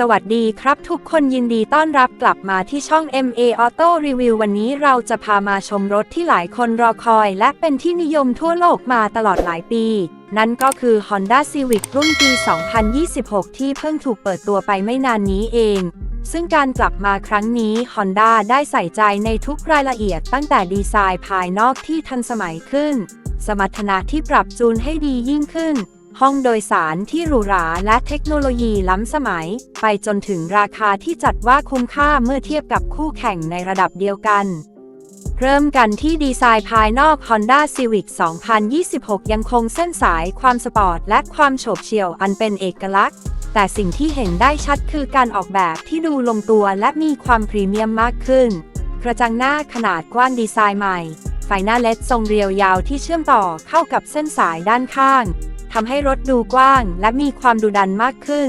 สวัสดีครับทุกคนยินดีต้อนรับกลับมาที่ช่อง MA Auto Review วันนี้เราจะพามาชมรถที่หลายคนรอคอย และเป็นที่นิยมทั่วโลกมาตลอดหลายปี นั่นก็คือ Honda Civic รุ่นปี 2026 ที่เพิ่งถูกเปิดตัวไปไม่นานนี้เอง ซึ่งการกลับมาครั้งนี้ Honda ได้ใส่ใจในทุกรายละเอียดตั้งแต่ดีไซน์ภายนอกที่ทันสมัยขึ้น สมรรถนะที่ปรับจูนให้ดียิ่งขึ้น ห้องโดยสารที่หรูหราและเทคโนโลยีล้ำสมัย ไปจนถึงราคาที่จัดว่าคุ้มค่าเมื่อเทียบกับคู่แข่งในระดับเดียวกัน เริ่มกันที่ดีไซน์ภายนอก Honda Civic 2026 ยังคงเส้นสายความสปอร์ต และความโฉบเฉี่ยวอันเป็นเอกลักษณ์ แต่สิ่งที่เห็นได้ชัดคือการออกแบบที่ดูลงตัวและมีความพรีเมียมมากขึ้น กระจังหน้าขนาดกว้างดีไซน์ใหม่ ไฟหน้าเลดทรงเรียวยาวที่เชื่อมต่อเข้ากับเส้นสายด้านข้างทำให้รถดูกว้างและมีความดุดันมากขึ้น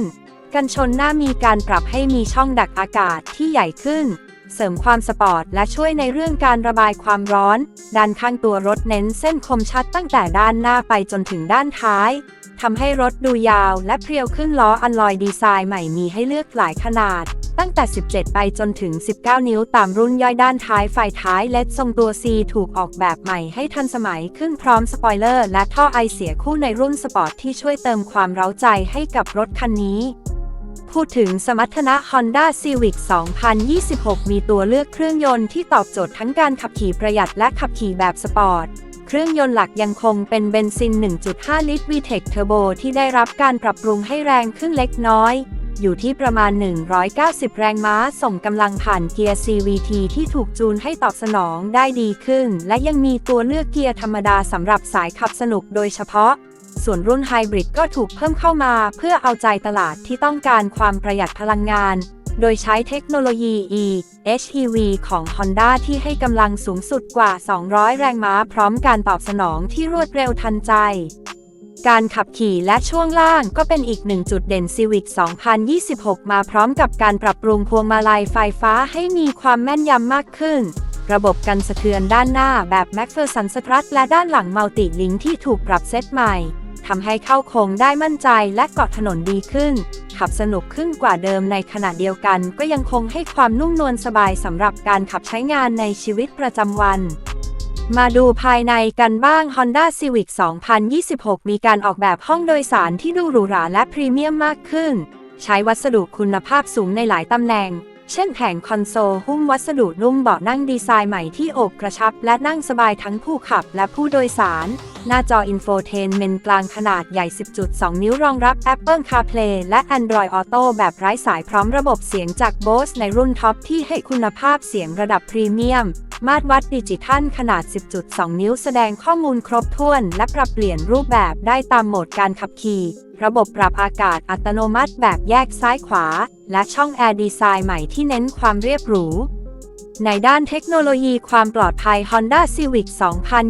กันชนหน้ามีการปรับให้มีช่องดักอากาศที่ใหญ่ขึ้น เสริมความสปอร์ตและช่วยในเรื่องการระบายความร้อน ด้านข้างตัวรถเน้นเส้นคมชัดตั้งแต่ด้านหน้าไปจนถึงด้านท้าย ทำให้รถดูยาวและเพรียวขึ้นล้ออันลอยดีไซน์ใหม่มีให้เลือกหลายขนาด ตั้งแต่ 17 ไปจนถึง 19 นิ้วตามรุ่นย่อยด้านท้ายไฟท้ายเลดทรงตัว C ถูกออกแบบใหม่ให้ทันสมัยขึ้นพร้อมสปอยเลอร์ และท่อไอเสียคู่ในรุ่นสปอร์ตที่ช่วยเติมความเร้าใจให้กับรถคันนี้พูดถึงสมรรถนะ Honda Civic 2026 มีตัวเลือกเครื่องยนต์ที่ตอบโจทย์ทั้งการขับขี่ประหยัดและขับขี่แบบสปอร์ต เครื่องยนต์หลักยังคงเป็นเบนซิน 1.5 ลิตร VTEC Turbo ที่ได้รับการปรับปรุงให้แรงขึ้นเล็กน้อย อยู่ที่ประมาณ 190 แรงม้า ส่งกำลังผ่านเกียร์ CVT ที่ถูกจูนให้ตอบสนองได้ดีขึ้น และยังมีตัวเลือกเกียร์ธรรมดาสำหรับสายขับสนุกโดยเฉพาะ ส่วนรุ่นไฮบริดก็ถูกเพิ่มเข้ามา เพื่อเอาใจตลาดที่ต้องการความประหยัดพลังงาน โดยใช้เทคโนโลยี e HEV ของ Honda ที่ให้กำลังสูงสุดกว่า 200 แรงม้าพร้อมการตอบสนองที่รวดเร็วทันใจ การขับขี่และช่วงล่างก็เป็นอีกหนึ่งจุดเด่น Civic 2026 มาพร้อมกับการปรับปรุงพวงมาลัยไฟฟ้าให้มีความแม่นยำมากขึ้นระบบกันสะเทือนด้านหน้าแบบ MacPherson Strut และด้านหลัง Multi Link ที่ถูกปรับเซตใหม่ ทำให้เข้าโค้งได้มั่นใจและเกาะถนนดีขึ้น ขับสนุกขึ้นกว่าเดิมในขณะเดียวกัน ก็ยังคงให้ความนุ่มนวลสบายสำหรับการขับใช้งานในชีวิตประจำวัน มาดูภายในกันบ้าง Honda Civic 2026 มีการออกแบบห้องโดยสารที่ดูหรูหราและพรีเมียมมากขึ้น ใช้วัสดุคุณภาพสูงในหลายตำแหน่ง เช่นแผงคอนโซลหุ้มวัสดุนุ่มเบาะนั่งดีไซน์ใหม่ที่อบกระชับ และนั่งสบายทั้งผู้ขับและผู้โดยสาร หน้าจออินโฟเทนเมนต์กลางขนาดใหญ่ 10.2 นิ้วรองรับ Apple CarPlay และ Android Auto แบบไร้สายพร้อมระบบเสียงจาก Bose ในรุ่นท็อปที่ให้คุณภาพเสียงระดับพรีเมียม มาตรวัดดิจิทัลขนาด 10.2 นิ้วแสดงข้อมูลครบถ้วน และปรับเปลี่ยนรูปแบบได้ตามโหมดการขับขี่ ระบบปรับอากาศอัตโนมัติแบบแยกซ้ายขวา และช่องแอร์ดีไซน์ใหม่ที่เน้นความเรียบหรู ในด้านเทคโนโลยีความปลอดภัย Honda Civic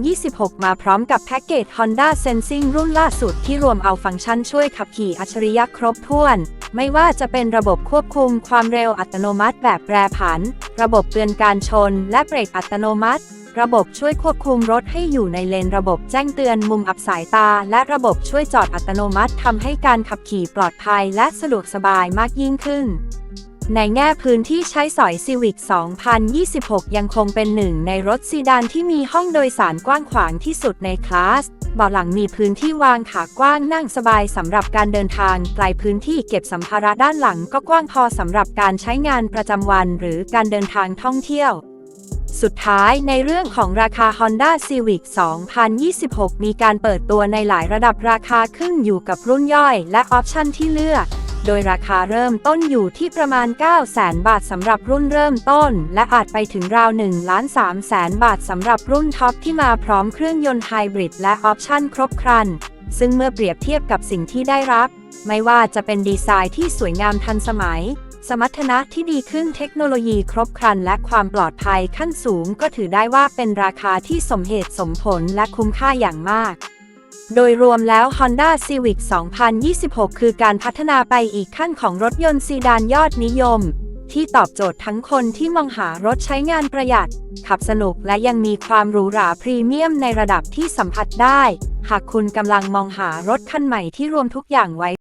2026 มาพร้อมกับแพ็กเกจ Honda Sensing รุ่นล่าสุดที่รวมเอาฟังก์ชันช่วยขับขี่อัจฉริยะครบถ้วน ไม่ว่าจะเป็นระบบควบคุมความเร็วอัตโนมัติแบบแปรผัน ระบบเตือนการชน และเบรกอัตโนมัติ ระบบช่วยควบคุมรถให้อยู่ในเลนระบบแจ้งเตือนมุมอับสายตา และระบบช่วยจอดอัตโนมัติทำให้การขับขี่ปลอดภัยและสะดวกสบายมากยิ่งขึ้น ในแง่พื้นที่ใช้สอย Civic 2026 ยังคงเป็นหนึ่งในรถซีดานที่มีห้องโดยสารกว้างขวางที่สุดในคลาส เบาะหลังมีพื้นที่วางขากว้างนั่งสบายสำหรับการเดินทางไกลพื้นที่เก็บสัมภาระด้านหลังก็กว้างพอสำหรับการใช้งานประจำวันหรือการเดินทางท่องเที่ยวสุดท้ายในเรื่องของราคา Honda Civic 2026 มีการเปิดตัวในหลายระดับราคาขึ้นอยู่กับรุ่นย่อยและออปชันที่เลือก โดยราคาเริ่มต้นอยู่ที่ประมาณ 9 0 0 0 0 0บาทสำหรับรุ่นเริ่มต้น และอาจไปถึงราว1ล้าน3แสนบาทสำหรับรุ่นท็อปที่มาพร้อมเครื่องยนต์ไฮบริดและออปชันครบครัน ซึ่งเมื่อเปรียบเทียบกับสิ่งที่ได้รับ ไม่ว่าจะเป็นดีไซน์ที่สวยงามทันสมัย สมรรถนะที่ดีขึ้นเทคโนโลยีครบครัน และความปลอดภัยขั้นสูงก็ถือได้ว่าเป็นราคาที่สมเหตุสมผลและคุ้มค่าอย่างมาก โดยรวมแล้ว Honda Civic 2026 คือการพัฒนาไปอีกขั้นของรถยนต์ซีดานยอดนิยม ที่ตอบโจทย์ทั้งคนที่มองหารถใช้งานประหยัด ขับสนุกและยังมีความหรูหราพรีเมียมในระดับที่สัมผัสได้ หากคุณกำลังมองหารถคันใหม่ที่รวมทุกอย่างไว้